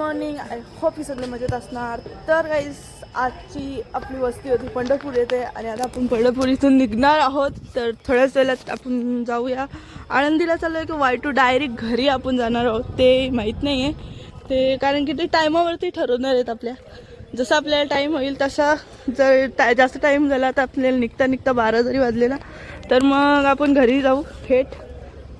Morning I hope ही सगळे मजेत असणार. तर काहीच आजची आपली वस्ती होती पंढरपूर येते आणि आता आपण पंढरपूर इथून निघणार आहोत. तर थोड्याच वेळात आपण जाऊया. आळंदीला चाललो आहे की वाय टू डायरेक्ट घरी आपण जाणार आहोत ते माहीत नाही आहे ते कारण की ते टायमावरती ठरवणार आहेत आपल्या. जसं आपल्याला टाईम होईल तसा जर टा जास्त टाईम झाला तर आपल्याला निघता निघता बारा जरी वाजलेला तर मग आपण घरी जाऊ. थेट.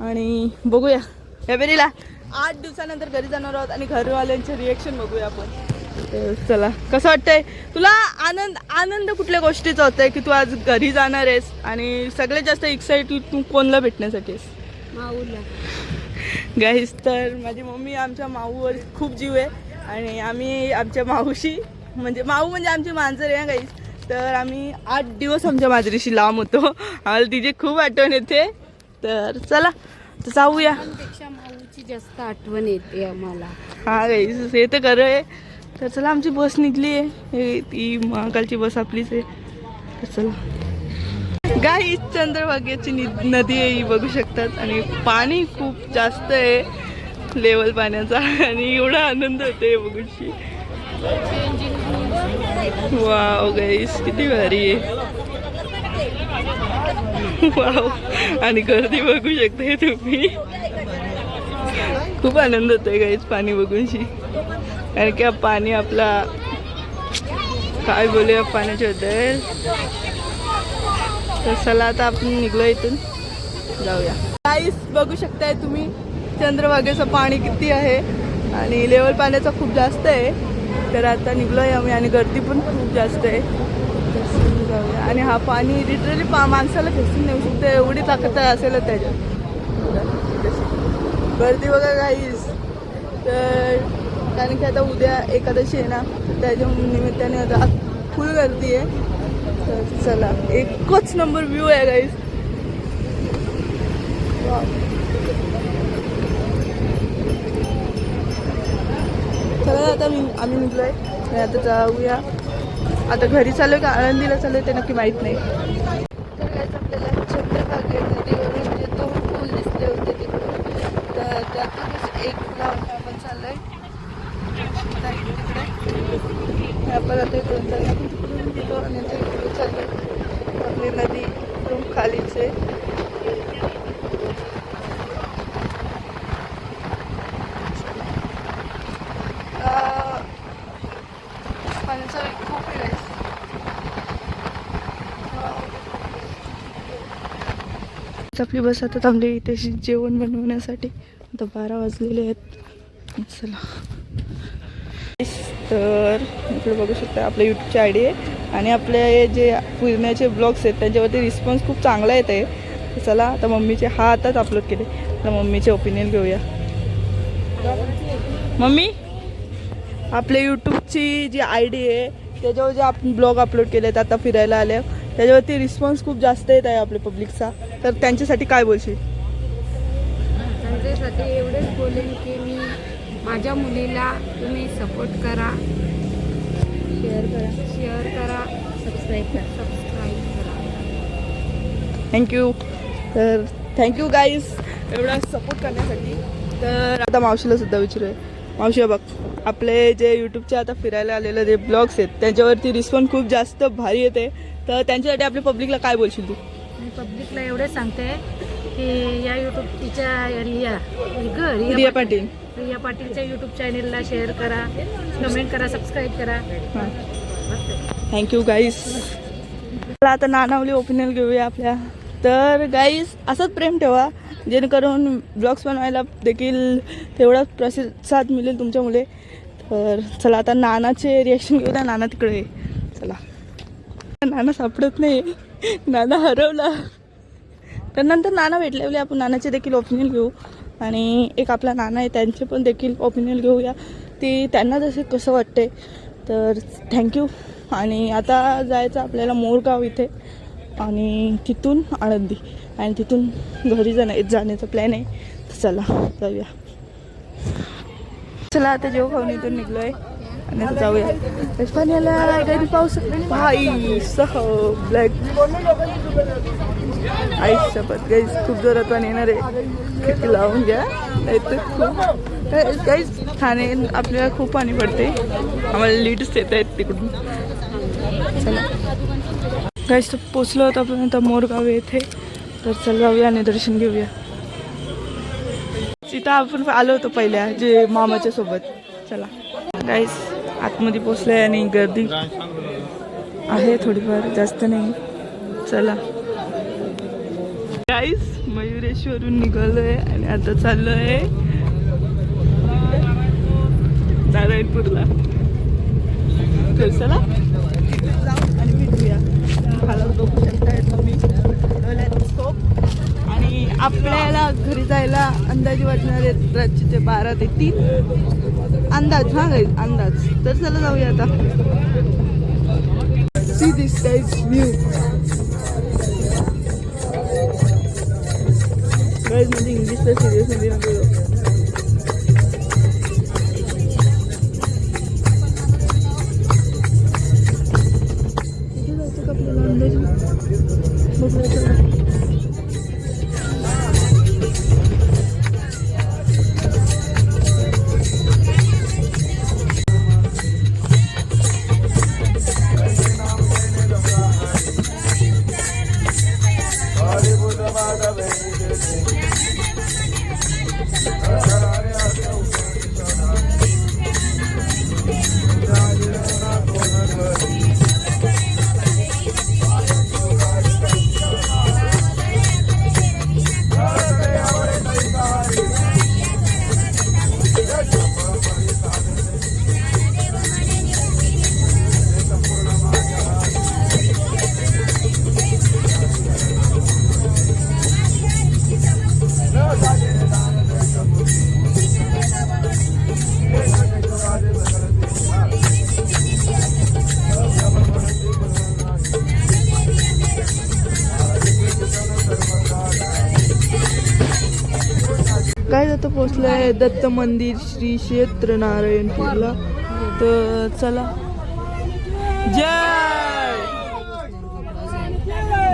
आणि बघूया. फेब्रुवारीला आठ दिवसानंतर घरी जाणार आहोत आणि घरवाल्यांचे रिएक्शन बघूया आपण. तर चला कसं वाटतंय? तुला आनंद आनंद कुठल्या गोष्टीचा होतंय की तू आज घरी जाणार आहेस आणि सगळ्यात जास्त एक्साइटेड तू कोणला भेटण्यासाठी आहेस? माऊला. गाईस तर माझी मम्मी आमच्या माऊवर खूप जीव आहे आणि आम्ही आमच्या माऊशी म्हणजे माऊ म्हणजे आमची मांजर आहे गाईस तर आम्ही आठ दिवस आमच्या मांजरीशी लांब होतो. आम्हाला तिची खूप आठवण येते. तर चला तर जाऊया. पेक्षा माऊची जास्त आठवण येते आम्हाला. हा गाईस हे तर खरं आहे. तर चला आमची बस निघली आहे. हे ती महाकालची बस आपलीच आहे. तर चला. गाई चंद्रभागेची नि- नदी आहे ही बघू शकतात. आणि पाणी खूप जास्त आहे लेवल पाण्याचा. आणि एवढा आनंद होते बघूशी. वाव गाईस किती भारी आहे. वाव. आणि गर्दी बघू शकते तुम्ही. खूप आनंद होतोय गाईस पाणी बघूनशी. कारण की पाणी आपला काय बोलूया पाण्याच्याबद्दल तर चला आता आपण निघलो इथून. जाऊया. काहीच बघू शकताय तुम्ही चंद्रभागेचं पाणी किती आहे. आणि लेवल पाण्याचा खूप जास्त आहे. तर आता निघलो आहे आम्ही आणि गर्दी पण खूप जास्त आहे. जाऊया. आणि हा पाणी लिटरली पा माणसाला खेचून नेऊ शकतो. एवढी ताकद असेल त्याच्यात. गर्दी वगैरे काहीच तर कारण की आता उद्या एकादशी आहे ना त्याच्या निमित्ताने आता फुल गर्दी आहे. तर चला एकच नंबर व्ह्यू आहे गाईस चला आता मी आम्ही निघलोय. आणि आता जाऊया. आता घरी चालू का? आळंदीला चालू आहे ते नक्की माहीत नाही. तर guys, आपल्याला चंद्रभागे नदीवरून म्हणजे दोन पूल दिसले होते तिकडून. तर त्यातूनच एक लावून आपण चाललोय. आहे तिकडे आपण आता इकडून चाललो तिकडून गेलो आणि आता इकडे चाललो आपली नदी एकदम खालीच आहे आ, पाण्याचा वेग खूप आहे guys. आपली बस आता थांबली इथे जेवण बनवण्यासाठी. आता बारा वाजलेले आहेत. चला. तर इकडे बघू शकता आपल्या यूट्यूबची आय डी आहे. आणि आपले जे फिरण्याचे ब्लॉग्स आहेत त्यांच्यावरती रिस्पॉन्स खूप चांगला येत आहे चला आता मम्मीचे हा आताच अपलोड केले. तर मम्मीचे ओपिनियन घेऊया. मम्मी आपल्या यूट्यूबची जी आय डी आहे त्याच्यावर जे आपण ब्लॉग अपलोड केले आहेत आता फिरायला आले त्याच्यावरती रिस्पॉन्स खूप जास्त येत आहे आपल्या पब्लिकचा तर त्यांच्यासाठी काय बोलशील? त्यांच्यासाठी एवढेच बोलेन की मी माझ्या मुलीला तुम्ही सपोर्ट करा. शेअर करा. शेअर करा. सबस्क्राईब करा. सबस्क्राईब करा. थँक्यू तर थँक्यू गाईज एवढा सपोर्ट करण्यासाठी. तर आता मावशीला सुद्धा विचारूया. मावशी बघ आपले जे यूट्यूबचे आता फिरायला आलेले जे ब्लॉग्स आहेत त्याच्यावरती रिस्पॉन्स खूप जास्त भारी येते. तर त्यांच्यासाठी आपल्या पब्लिकला काय बोलशील तू? मी पब्लिकला एवढे सांगते की या यूट्यूब तिच्या रिया ग रिया पाटील. रिया पाटीलच्या यूट्यूब चॅनेलला शेअर करा कमेंट करा सबस्क्राईब करा. हां. थँक्यू गाईज मला आता नानावली ओपिनियन घेऊया आपल्या. तर गाईज असंच प्रेम ठेवा. जेणेकरून ब्लॉग्स बनवायला देखील तेवढाच प्रतिसाद मिळेल तुमच्यामुळे. तर चला आता नानाचे रिॲक्शन घेऊया. नाना तिकडे. नाना सापडत नाही. नाना हरवला. तर नंतर नाना भेटल्यावले आपण नानाचे देखील ओपिनियन घेऊ आणि एक आपला नाना आहे त्यांचे पण देखील ओपिनियन घेऊया. ते त्यांना जसे कसं वाटते तर थँक्यू आणि आता जायचं आपल्याला मोरगाव इथे आणि तिथून आळंदी. आणि तिथून घरी जाण्या जाण्याचा प्लॅन आहे. तर चला जाऊया. चला आता जेव खाऊन इथून निघलो आहे जाऊया. पाणी आला घरी पाऊस भाई सह ब्लॅक आई शपथ. गाईस खूप जोरात पाणी येणार आहे. खिडकी लावून घ्या. तर खूप काहीच ठाणे आपल्याला खूप पाणी पडते आम्हाला लीड्स येत आहेत तिकडून. चला. काहीच पोचलो होतो आपण आता मोरगाव येथे. तर चल जाऊया आणि दर्शन घेऊया. तिथं आपण आलो होतो पहिल्या जे मामाच्या सोबत. चला. काहीच आतमध्ये पोचलोय आणि गर्दी आहे थोडीफार जास्त नाही. चला. गाईस मयुरेश्वरून निघालोय आणि आता चाललोय नारायणपूरला. तर चला. तिथे आणि भेटूया. शकता बघू शकताय तुम्ही डोळ्यात स्कोप आणि आपल्याला घरी जायला अंदाजे वाटणार आहेत रात्रीचे बारा ते तीन. अंदाज हा गाईज अंदाज. तर चला जाऊया आता. See this guys view guys म्हणजे इंग्लिशला सिरियस काय आहे दत्त मंदिर श्री क्षेत्र नारायणपूरला तर चला. जय!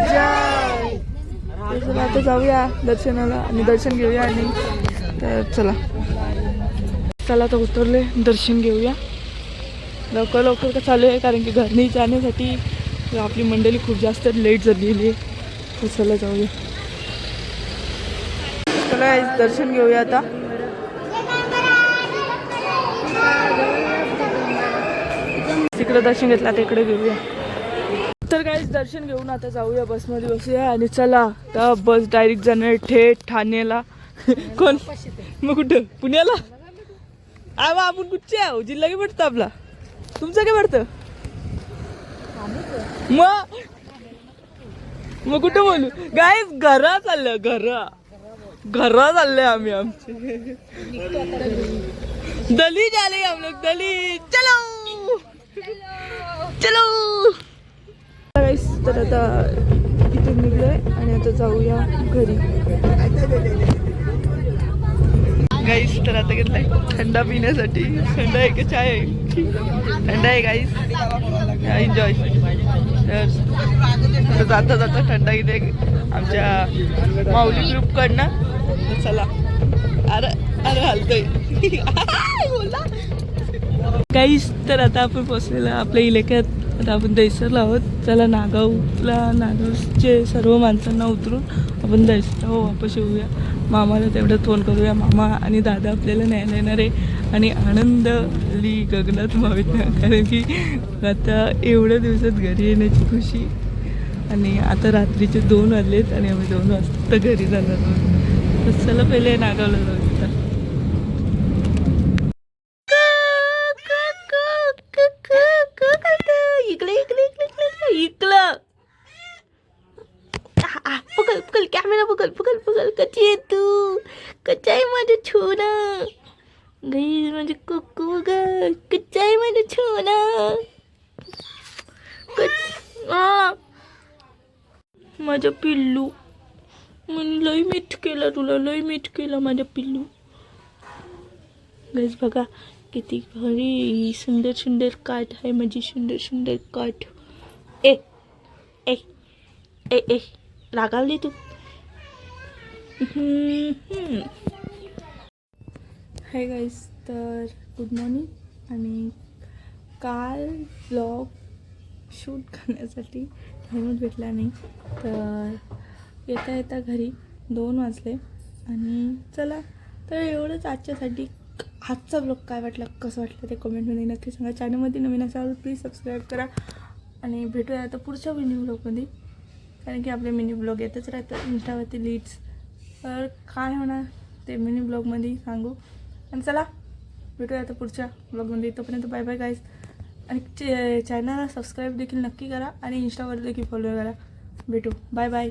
जय! तर चला आता जाऊया दर्शनाला आणि दर्शन घेऊया आणि तर चला. चला आता उतरले. दर्शन घेऊया. लवकर लवकर का चालू आहे कारण की घरनी जाण्यासाठी आपली मंडळी खूप जास्त लेट झालेली आहे. तर चला जाऊया. चला दर्शन घेऊया आता. तिकडे दर्शन घेतलं आता इकडे घेऊया. तर काहीच दर्शन घेऊन आता जाऊया बसमध्ये बसूया आणि चला तर बस डायरेक्ट जाणार थेट ठाण्याला. कोण? मग कुठं? पुण्याला? आ मग आपण कुठचे आहो? जिल्हा काय पडतं आपला? तुमचं काय पडतं? मग? मग कुठं बोलू? गाईज घरा चाललं घरा. घरा चालले आम्ही आमचे. दली झाले हम लोग दली चलो. चलो. तर आता इथून निघलोय आणि आता जाऊया घरी. गाईस तर आता घेतलाय थंडा पिण्यासाठी. थंड आहे का चाय? आहे थंड आहे गाईस एन्जॉय तर जाता जाता थंडा इथे आमच्या माऊली ग्रुपकडनं. चला. अरे अरे हलतोय. काहीच तर आता आपण पोचलेलं आपल्या इलाक्यात. आता आपण दैसरला आहोत. चला नागावला नागावचे सर्व माणसांना उतरून आपण दैसरला हो वापस येऊया. मामाला तेवढं फोन करूया. मामा आणि दादा आपल्याला न्यायला येणार आहे. आणि आनंद ली गगनात मावित कारण की आता एवढ्या दिवसात घरी येण्याची खुशी आणि आता रात्रीचे दोन वाजलेत आणि आम्ही दोन वाजता घरी जाणार आहोत. तर चला पहिले नागावला जाऊ आता इकडे इकडे इकडे इकडे इकडं आ, पकल पकड कॅमेरा पकड पकड पकल कशी आहे तू? कच्चा आहे माझं छोना गई म्हणजे कुकू ग. कच्चा आहे माझं छोना कच माझ्या माझं पिल्लू. मी लई मीठ केलं तुला लई मीठ केलं माझं पिल्लू. गैस बघा किती भारी सुंदर सुंदर काठ आहे माझी सुंदर सुंदर काठ. ए ए ए ए रागावली तू? हाय हम्म. गाईस तर गुड मॉर्निंग आणि काल ब्लॉग शूट करण्यासाठी हेल्मेट भेटला नाही. तर येता येता घरी दोन वाजले. आणि चला तर एवढंच आजच्यासाठी. आजचा ब्लॉग काय वाटला कसं वाटलं ते कमेंटमध्ये नक्की सांगा. चॅनलमध्ये नवीन असाल प्लीज सबस्क्राईब करा. आणि भेटूया आता पुढच्या मिनी ब्लॉगमध्ये कारण की आपले मिनी ब्लॉग येतच राहतात. इंस्टावरती लीड्स तर काय होणार ते मिनी ब्लॉगमध्ये सांगू. आणि चला भेटूया आता पुढच्या ब्लॉगमध्ये तोपर्यंत बाय बाय गाईज आणि चे चॅनलला सबस्क्राईब देखील नक्की करा आणि इंस्टावर देखील फॉलो करा. भेटू. Bye bye